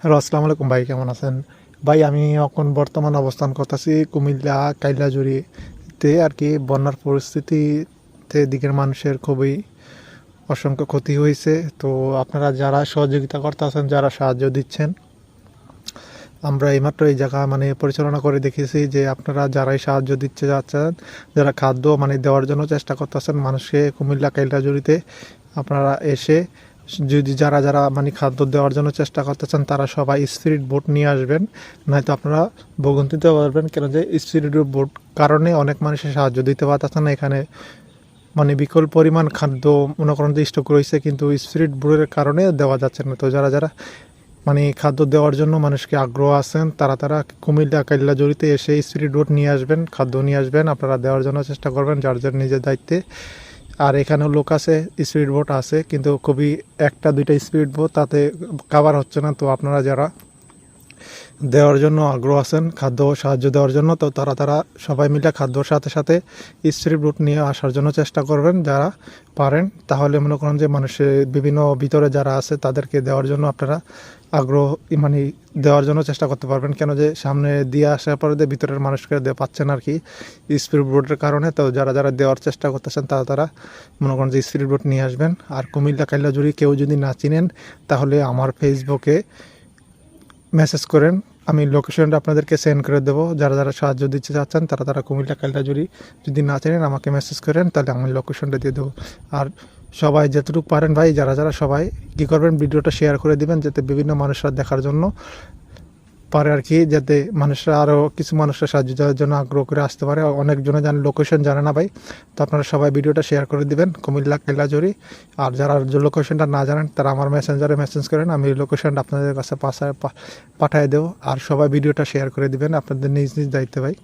Hello, আসসালামু আলাইকুম ভাই, কেমন আছেন? ভাই, আমি এখন বর্তমান অবস্থান করতেছি কুমিল্লা কাইলাজুড়িতে আর কি। বন্যার পরিস্থিতিতে দিকের মানুষের খুবই অসংখ্য ক্ষতি হয়েছে। তো আপনারা যারা সহযোগিতা করতেছেন যারা সাহায্য দিচ্ছেন, আমরা এইমাত্র এই জায়গা মানে পরিচালনা করে দেখেছি যে আপনারা যারাই সাহায্য দিচ্ছে যাচ্ছেন, যারা খাদ্য মানে দেওয়ার জন্য চেষ্টা করতেছেন মানুষকে কুমিল্লা কাইলাজুড়িতে, আপনারা এসে যদি যারা যারা মানে খাদ্য দেওয়ার জন্য চেষ্টা করতেছেন তারা সবাই স্পিরিট বোট নিয়ে আসবেন। নয়তো আপনারা ভোগান্তিতে পারবেন কেন যে স্পিরিট বোট কারণে অনেক মানুষের সাহায্য দিতে পারতেছে না। এখানে মানে বিকল পরিমাণ খাদ্য, মনে করেন যে স্টক রয়েছে, কিন্তু স্পিরিট বোর্ডের কারণে দেওয়া যাচ্ছে না। তো যারা যারা মানে খাদ্য দেওয়ার জন্য মানুষকে আগ্রহ আছেন, তারা তারা কুমিল্লা কাইল্লা জড়িতে এসে স্পিরিট বোট নিয়ে আসবেন, খাদ্য নিয়ে আসবেন। আপনারা দেওয়ার জন্য চেষ্টা করবেন, যার যার নিজের দায়িত্বে আর এখানেও লোক আছে স্পিড বোট আছে, কিন্তু খুবই একটা দুইটা স্পিড বোট তাতে কাভার হচ্ছে না। তো আপনারা যারা দেওয়ার জন্য আগ্রহ আছেন, খাদ্য সাহায্য দেওয়ার জন্য। তো তারা তারা সবাই মিলে খাদ্যর সাথে সাথে স্পিড রুট নিয়ে আসার জন্য চেষ্টা করবেন যারা পারেন। তাহলে মনে করেন যে মানুষের বিভিন্ন ভিতরে যারা আছে তাদেরকে দেওয়ার জন্য আপনারা আগ্রহ মানে দেওয়ার জন্য চেষ্টা করতে পারবেন। কেন যে সামনে দিয়ে আসার পরে ভিতরের মানুষকে পাচ্ছেন আর কি স্পিড বোটের কারণে, তো যারা যারা দেওয়ার চেষ্টা করতেছেন তারা তারা মনে করেন যে স্পিড বোট নিয়ে আসবেন। আর কুমিল্লা কাইলাজুড়ি কেউ যদি না চিনেন, তাহলে আমার ফেসবুকে মেসেজ করেন, আমি লোকেশনটা আপনাদেরকে সেন্ড করে দেবো। যারা যারা সাহায্য দিতে চাচ্ছেন, তারা তারা কুমিল্লা কালটাজুরি যদি না চেনেন, আমাকে মেসেজ করেন, তাহলে আমি লোকেশনটা দিয়ে দেবো। আর সবাই যতটুকু পারেন ভাই, যারা যারা সবাই কী করবেন, ভিডিওটা শেয়ার করে দিবেন, যাতে বিভিন্ন মানুষরা দেখার জন্য পারে আর কি, যাতে মানুষরা আরও কিছু মানুষরা সাহায্য দেওয়ার জন্য আগ্রহ করে আসতে পারে। অনেকজনে জানে লোকেশন জানে না ভাই। তো আপনারা সবাই ভিডিওটা শেয়ার করে দিবেন, কুমিল্লা, কেলাজুরি। আর যারা লোকেশনটা না জানেন, তারা আমার মেসেঞ্জারে মেসেজ করেন, আমি লোকেশনটা আপনাদের কাছে পাশায় পাঠিয়ে দেবো। আর সবাই ভিডিওটা শেয়ার করে দিবেন, আপনাদের নিজ নিজ দায়িত্বে ভাই।